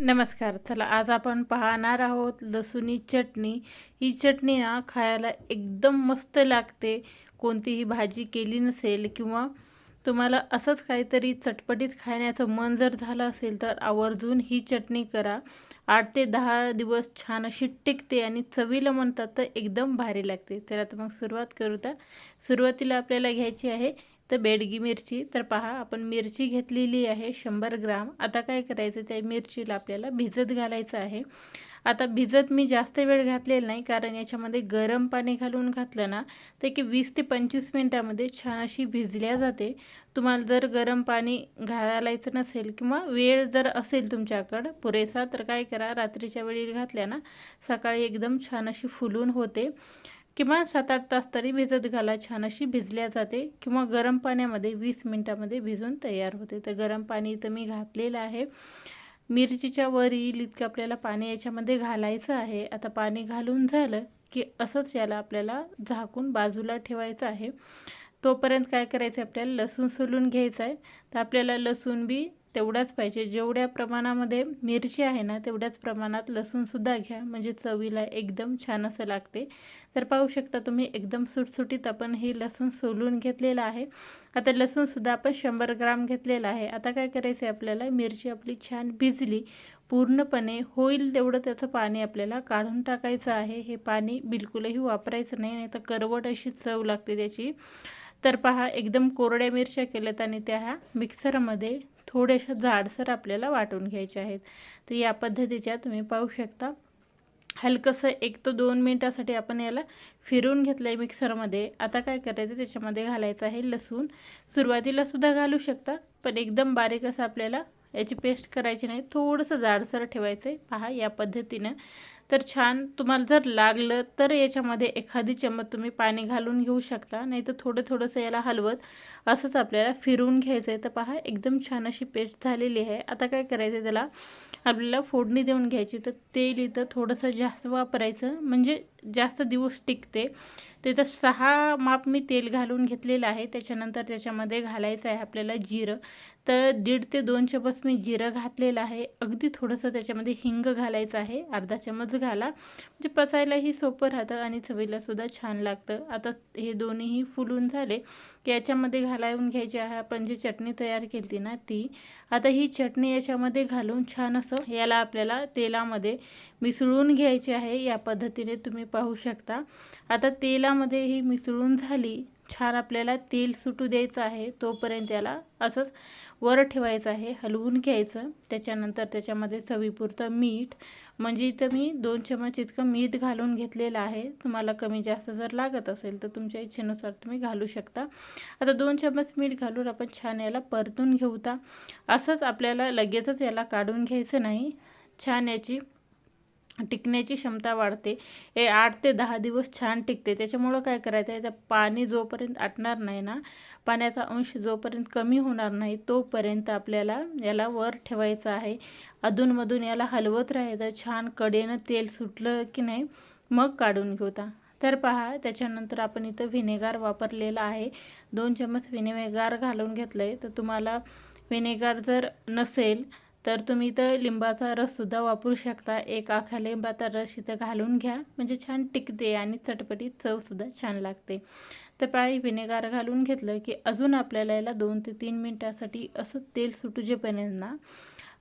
नमस्कार चला आज आपण पाहणार आहोत लसुणी चटणी. ही चटणी ना खायला एकदम मस्त लागते. कोणतीही भाजी केली नसेल किंवा तुम्हाला असंच काहीतरी चटपटीत खाण्याचं मन जर झालं असेल तर आवर्जून ही चटणी करा. आठ ते दहा दिवस छान अशी टिकते आणि चवीला म्हणतात तर एकदम भारी लागते. तर आता मग सुरुवात करू तर सुरुवातीला आपल्याला घ्यायची आहे तर बेडगी मिरची. तर पहा आपण मिरची घेतलेली आहे शंभर ग्राम. आता काय करायचं? त्या मिरचीला आपल्याला भिजत घालायचं आहे. आता भिजत मी जास्त वेळ घातलेला नाही कारण याच्यामध्ये गरम पाणी घालून घातलं ना तर की वीस ते पंचवीस मिनटामध्ये छान अशी भिजल्या जाते. तुम्हाला जर गरम पाणी घालायचं नसेल किंवा वेळ जर असेल तुमच्याकडं पुरेसा तर काय करा रात्रीच्या वेळी घातल्या ना सकाळी एकदम छान अशी फुलून होते. किंवा सात आठ तास तरी भिजत घाला. छान अशी भिजल्या जाते किंवा गरम पाण्यामध्ये वीस मिनटामध्ये भिजून तयार होते. तर गरम पाणी इथं मी घातलेलं आहे. मिरचीच्या वर येईल इतकं आपल्याला पाणी याच्यामध्ये घालायचं आहे. आता पाणी घालून झालं की असंच याला आपल्याला झाकून बाजूला ठेवायचं आहे. तोपर्यंत काय करायचं? आहे आपल्याला लसूण सोलून घ्यायचं आहे. तर आपल्याला लसूण बी तेवढ्याच पाहिजे. जेवढ्या प्रमाणामध्ये मिरची आहे ना तेवढ्याच प्रमाणात लसूणसुद्धा घ्या. म्हणजे चवीला एकदम छान असं लागते. तर पाहू शकता तुम्ही एकदम सुटसुटीत आपण हे लसूण सोलून घेतलेलं आहे. आता लसूणसुद्धा आपण शंभर ग्राम घेतलेलं आहे. आता काय करायचं आहे आपल्याला? मिरची आपली छान भिजली पूर्णपणे होईल तेवढं त्याचं पाणी आपल्याला काढून टाकायचं आहे. हे पाणी बिलकुलही वापरायचं नाही नाही तर करवट अशी चव लागते त्याची. तर पहा एकदम कोरड्या मिरच्या केल्यात आणि त्या ह्या मिक्सरमध्ये थोड्याशा जाडसर आपल्याला वाटून घ्यायच्या आहेत. तर या पद्धतीच्या तुम्ही पाहू शकता. हलकंसं एक तो दोन मिनटासाठी आपण याला फिरून घेतलं आहे मिक्सरमध्ये. आता काय करायचं त्याच्यामध्ये घालायचं आहे लसूण. सुरुवातीला सुद्धा घालू शकता पण एकदम बारीक असं आपल्याला याची पेस्ट करायची नाही. थोडंसं जाडसर ठेवायचं आहे पहा या पद्धतीनं तर छान तुम्हाला जर लागलं तर याच्यामध्ये एखादी चम्मच तुम्ही पाणी घालून घेऊ शकता. नाही तर थोडं थोडंसं याला हलवत असंच आपल्याला फिरवून घ्यायचं आहे तर पहा एकदम छान अशी पेस्ट झालेली आहे. आता काय करायचं आहे त्याला? आपल्याला फोडणी देऊन घ्यायची. तर तेल इथं थोडंसं जास्त वापरायचं. म्हणजे जास्त दिवस टिकते. तिथं सहा माप मी तेल घालून घेतलेलं आहे. त्याच्यानंतर त्याच्यामध्ये घालायचं आहे आपल्याला जिरं. तर दीड ते दोन चमच मी जिरं घातलेलं आहे. अगदी थोडंसं त्याच्यामध्ये हिंग घालायचं आहे. अर्धा चमच घाला म्हणजे पचायलाही सोपं राहतं आणि चवीलासुद्धा छान लागतं. आता हे दोन्हीही फुलून झाले की याच्यामध्ये घालावून घ्यायची आहे. आपण जी चटणी तयार केली ना ती आता ही चटणी याच्यामध्ये घालून छान असं याला आपल्याला तेलामध्ये मिसळून घ्यायची आहे. या पद्धतीने तुम्ही पाहू शकता. आता तेलामध्ये ही मिसळून झाली छान आपल्याला तेल सुटू द्यायचं आहे. तोपर्यंत याला असंच वर ठेवायचं आहे हलवून घ्यायचं. त्याच्यानंतर त्याच्यामध्ये चवीपुरतं मीठ म्हणजे इथं मी दोन चमच इतकं मीठ घालून घेतलेलं आहे. तुम्हाला कमी जास्त जर लागत असेल तर तुमच्या इच्छेनुसार तुम्ही घालू शकता. आता दोन चमच मीठ घालून आपण छान याला परतून घेऊता असंच आपल्याला लगेचच याला काढून घ्यायचं नाही. छान याची टिकण्याची क्षमता वाढते. हे आठ ते दहा दिवस छान टिकते. त्याच्यामुळं काय करायचं आहे तर पाणी जोपर्यंत आटणार नाही ना पाण्याचा अंश जोपर्यंत कमी होणार नाही तोपर्यंत आपल्याला याला वर ठेवायचं आहे. अधूनमधून याला हलवत राहायचं छान कडेनं तेल सुटलं की नाही मग काढून घेऊता तर पहा त्याच्यानंतर आपण इथं व्हिनेगार वापरलेला आहे. दोन चम्मच व्हिनेगार घालून घेतलं आहे तर तुम्हाला व्हिनेगार जर नसेल तर तुम्ही इथं लिंबाचा रससुद्धा वापरू शकता. एक आखा लिंबाचा रस इथं घालून घ्या. म्हणजे छान टिकते आणि चटपटी चवसुद्धा छान लागते. तर पाळी व्हिनेगार घालून घेतलं की अजून आपल्याला याला दोन ते तीन मिनटासाठी असं तेल सुटूजेपर्यंत ना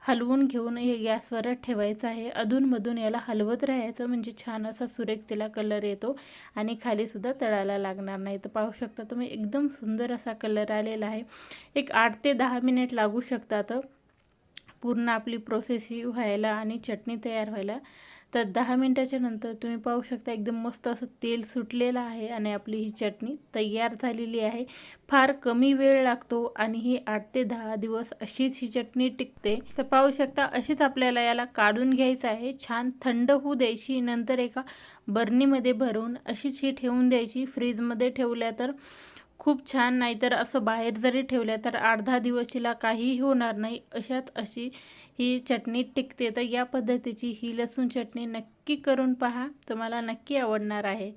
हलवून घेऊन हे गॅसवरच ठेवायचं आहे. अधूनमधून याला हलवत राहायचं म्हणजे छान असा सुरेख तिला कलर येतो आणि खालीसुद्धा तळायला लागणार नाही. तर पाहू शकता तुम्ही एकदम सुंदर असा कलर आलेला आहे. एक आठ ते दहा मिनिट लागू शकतात. पूर्ण आपली प्रोसेस ही व्हायला आणि चटणी तयार व्हायला. तर दहा मिनटाच्या नंतर तुम्ही पाहू शकता एकदम मस्त असं तेल सुटलेलं आहे आणि आपली ही चटणी तयार झालेली आहे. फार कमी वेळ लागतो आणि ही आठ ते दहा दिवस अशीच ही चटणी टिकते. तर पाहू शकता अशीच आपल्याला याला काढून घ्यायचं आहे. छान थंड होऊ द्यायची नंतर एका बर्नीमध्ये भरून अशीच ही ठेवून द्यायची. फ्रीजमध्ये ठेवल्या तर खूप छान नाहीतर असं बाहेर जरी ठेवल्या तर आठ दहा दिवशीला काहीही होणार नाही. अशात अशी ही चटणी टिकते. तर या पद्धतीची ही लसूण चटणी नक्की करून पहा. तुम्हाला नक्की आवडणार आहे.